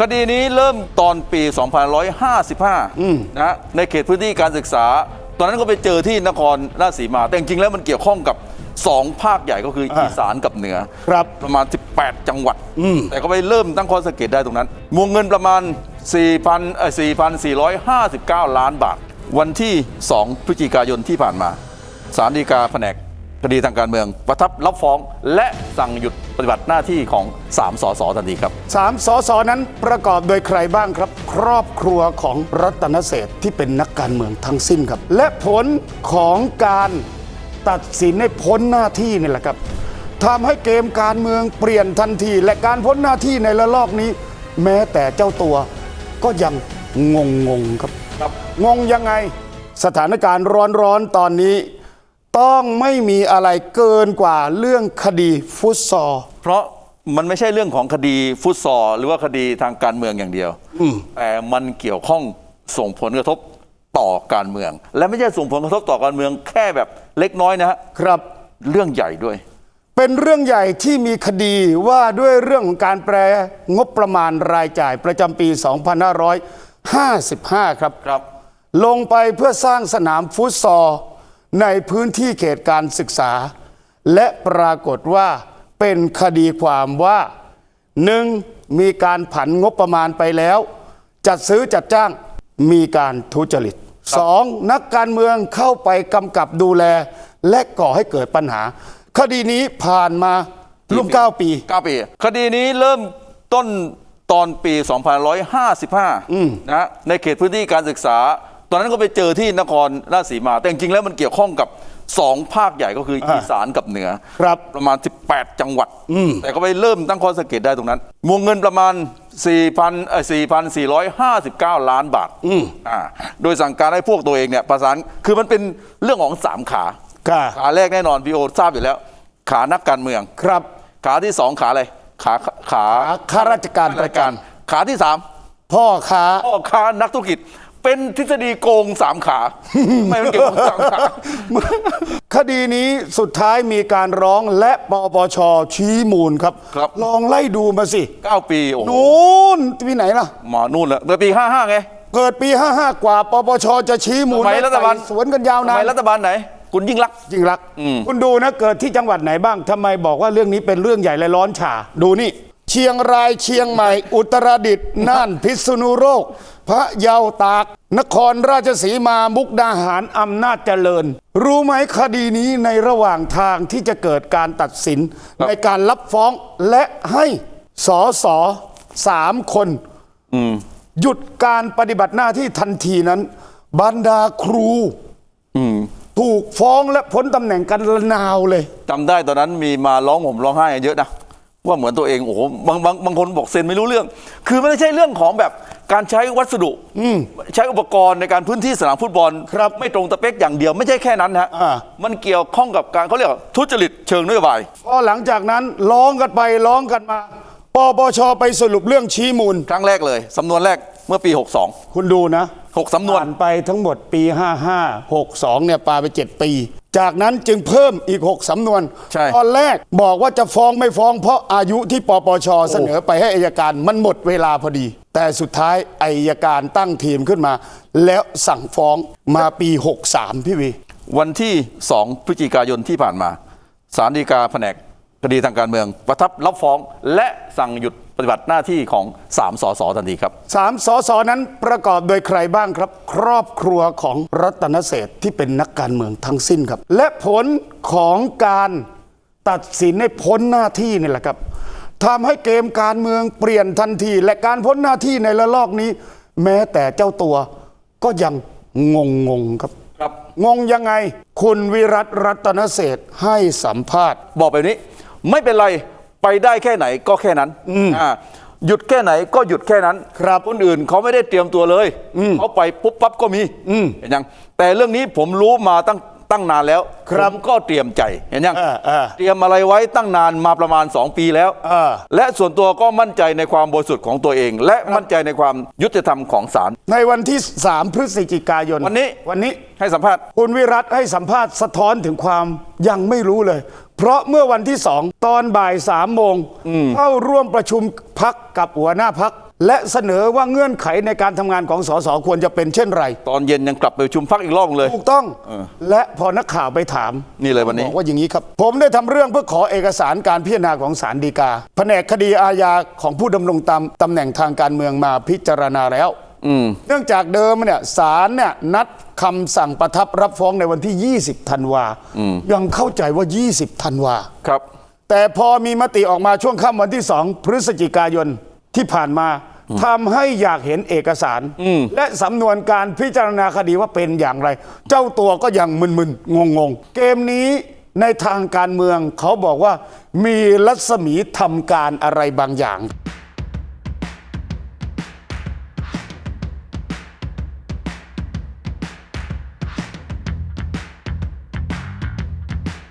คดีนี้เริ่มตอนปี2555นะฮะในเขตพื้นที่การศึกษา ตอนนั้นก็ไปเจอที่นครราชสีมา แต่จริงๆแล้วมันเกี่ยวข้องกับ2ภาคใหญ่ก็คืออีสานกับเหนือครับประมาณ 18 จังหวัด แต่ก็ไปเริ่มตั้งข้อสังเกตได้ตรงนั้นวงเงินประมาณ 4,000เอ่อ4,459 ล้านบาท วันที่ 2 พฤศจิกายนที่ผ่านมา ศาลฎีกาแผนกคดีทางการเมือง ประทับรับฟ้องและสั่งหยุด ปฏิบัติหน้าที่ของ3สสทันทีครับ สามสสนั้นประกอบโดยใครบ้างครับ ครอบครัวของรัตนเศรษฐ์ที่เป็นนักการเมืองทั้งสิ้นครับ และผลของการตัดสินให้พ้นหน้าที่นี่แหละครับทำให้เกมการเมืองเปลี่ยนทันที และการพ้นหน้าที่ในระลอกนี้ แม้แต่เจ้าตัวก็ยังงงงๆครับครับงงยังไง สถานการณ์ร้อนๆตอนนี้ ต้องไม่มีอะไรเกินกว่าเรื่องคดีฟุตซอล เพราะมันไม่ใช่เรื่องของคดีฟุตซอลหรือว่าคดีทางการเมืองอย่างเดียวแต่มันเกี่ยวข้องส่งผลกระทบต่อการเมือง และไม่ใช่ส่งผลกระทบต่อการเมืองแค่แบบเล็กน้อยนะฮะครับเรื่องใหญ่ด้วย เป็นเรื่องใหญ่ที่มีคดีว่าด้วยเรื่องของการแปรงบประมาณรายจ่ายประจำปี 2555 ครับครับ ลงไปเพื่อสร้างสนามฟุตซอล ในพื้นที่เขตการศึกษา และปรากฏว่าเป็นคดีความว่าหนึ่งมีการผันงบประมาณไปแล้ว จัดซื้อจัดจ้างมีการทุจริตสองนักการเมืองเข้าไปกำกับดูแล และก่อให้เกิดปัญหา คดีนี้ผ่านมาร่วม9 ปี 9 ปี คดีนี้เริ่มต้นตอนปี 2555นะฮะในเขตพื้นที่การศึกษา ตอนนั้นก็ไปเจอที่นครราชสีมา แต่จริงๆแล้วมันเกี่ยวข้องกับ2ภาคใหญ่ก็คืออีสานกับเหนือ ครับ ประมาณ 18 จังหวัด แต่ก็ไปเริ่มตั้งข้อสังเกตได้ตรงนั้นวงเงินประมาณ 4,000เอ่อ4,459 ล้านบาทอ่าโดยสั่งการให้พวกตัวเองเนี่ยประสานคือมันเป็นเรื่องของสามขา ค่ะ ขาแรกแน่นอนพีโอทราบอยู่แล้ว ขานักการเมือง ครับขาที่สองขาอะไร ขาขาข้าราชการประจขาที่สามำพ่อค้าพ่อค้านักธุรกิจ เป็นทฤษฎีโกงสามขา ไม่มันเกี่ยวกับสามขา คดีนี้สุดท้ายมีการร้องและปปชชี้มูลครับ ครับ ลองไล่ดูมาสิ เก้าปี โอ้โหนู่นปีไหนล่ะมานู่นแล้วแต่ปีห้าห้าไง เกิดปี 55 กว่า ปปชจะชี้มูลสมัยรัฐบาลและไต่สวนกันยาวสนามัยนรัฐบาลไหน คุณยิ่งรักษณ์ จริงรัก คุณดูนะ เกิดที่จังหวัดไหนบ้างทำไมบอกว่าเรื่องนี้เป็นเรื่องใหญ่และร้อนฉาดูนี่ เชียงรายเชียงใหม่ อุตรดิตถ์น่านพิษณุโลกพระเยาตาก นครราชสีมามุกดาหารอำนาจเจริญ รู้ไหมคดีนี้ในระหว่างทางที่จะเกิดการตัดสิน ในการรับฟ้องและให้สอสอสามคนหยุดการปฏิบัติหน้าที่ทันทีนั้น บรรดาครูถูกฟ้องและพ้นตำแหน่งกันระนาวเลยจำได้ตอนนั้นมีมาร้องห่มร้องไห้กันเยอะนะ ว่าเหมือนตัวเองโอ้โหบางบางบางคนบอกเซ็นไม่รู้เรื่อง คือไม่ได้ใช่เรื่องของแบบการใช้วัสดุใช้อุปกรณ์ในการพื้นที่สนามฟุตบอลครับไม่ตรงตะเป๊กอย่างเดียวไม่ใช่แค่นั้นฮะอ่ามันเกี่ยวข้องกับการเขาเรียกว่าทุจริตเชิงนโยบายพอหลังจากนั้นร้องกันไปร้องกันมาปปชไปสรุปเรื่องชี้มูลครั้งแรกเลยสำนวนแรกเมื่อปี 62 คุณดูนะ 6สำนวน ผ่านไปทั้งหมดปี 55 62เนี่ยปาไป 7 ปี จากนั้นจึงเพิ่มอีก 6 สำนวน ใช่ตอนแรกบอกว่าจะฟ้องไม่ฟ้องเพราะอายุที่ปปชเสนอไปให้อายการมันหมดเวลาพอดี แต่สุดท้ายอายการตั้งทีมขึ้นมา แล้วสั่งฟ้องมาปี 63 พี่วี วันที่ 2 พฤศจิกายนที่ผ่านมา ศาลฎีกาแผนกคดีทางการเมือง ประทับรับฟ้องและสั่งหยุด ปฏิบัติหน้าที่ของ3สสทันทีครับสามสสนั้นประกอบโดยใครบ้างครับ ครอบครัวของรัตนเศรษฐ์ที่เป็นนักการเมืองทั้งสิ้นครับ และผลของการตัดสินให้พ้นหน้าที่นี่แหละครับทำให้เกมการเมืองเปลี่ยนทันที และการพ้นหน้าที่ในระลอกนี้ แม้แต่เจ้าตัวก็ยังงงงๆครับ ครับงงยังไง คุณวิรัตรัตนเศรษฐ์ให้สัมภาษณ์ บอกแบบนี้ ไม่เป็นไร ไปได้แค่ไหนก็แค่นั้นอ่าหยุดแค่ไหนก็หยุดแค่นั้น ครับคนอื่นเขาไม่ได้เตรียมตัวเลยเขาไปปุ๊บปั๊บก็มีเห็นยังแต่เรื่องนี้ผมรู้มาตั้งตั้งนานแล้วครับผมก็เตรียมใจเห็นยังเออเออเตรียมอะไรไว้ตั้งนานมาประมาณ 2 ปีแล้วเออและส่วนตัวก็มั่นใจในความบริสุทธิ์ของตัวเอง และมั่นใจในความยุติธรรมของศาลในวันที่ 3 พฤศจิกายนวันนี้วันนี้ให้สัมภาษณ์คุณวิรัตให้สัมภาษณ์สะท้อนถึงความยังไม่รู้เลย เพราะเมื่อวันที่สองตอนบ่ายสามโมงเข้าร่วมประชุมพักกับหัวหน้าพัก และเสนอว่าเงื่อนไขในการทำงานของสสควรจะเป็นเช่นไร ตอนเย็นยังกลับไปประชุมพักอีกรอบเลย ถูกต้องเออและพอนักข่าวไปถามนี่เลยวันนี้บอกว่าอย่างนี้ครับ ผมได้ทำเรื่องเพื่อขอเอกสารการพิจารณาของศาลฎีกาแผนกคดีอาญาของผู้ดำรงตามตำแหน่งทางการเมืองมาพิจารณาแล้ว เนื่องจากเดิมเนี่ยศาลเนี่ยนัดคำสั่งประทับรับฟ้องในวันที่ 20ธันวายังเข้าใจว่า 20ธันวาครับ แต่พอมีมติออกมาช่วงค่ำวันที่2พฤศจิกายนที่ผ่านมาทำให้อยากเห็นเอกสาร และสำนวนการพิจารณาคดีว่าเป็นอย่างไร เจ้าตัวก็ยังมึนๆ งงๆ เกมนี้ในทางการเมืองเขาบอกว่ามีรัศมีทำการอะไรบางอย่าง